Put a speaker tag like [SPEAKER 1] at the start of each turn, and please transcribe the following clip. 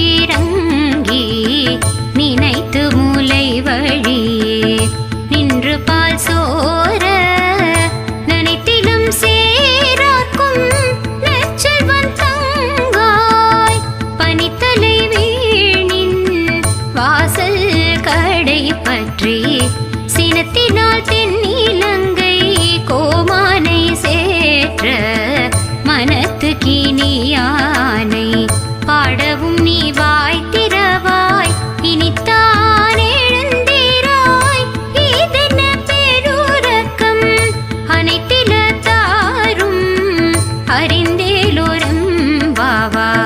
[SPEAKER 1] நிலத்திறங்கி நினைத்து மூலை வழியே. நின்று பால் சோர நனைத்திலும் சேராக்கும் நச்சல்வன் தங்காய். பனித்தலை வீணின் வாசல் கடை பற்றி சினத்தினால் தென்னிலங்கை கோமானை சேற்ற மனத்து கினியா வேலூரும் வாவா.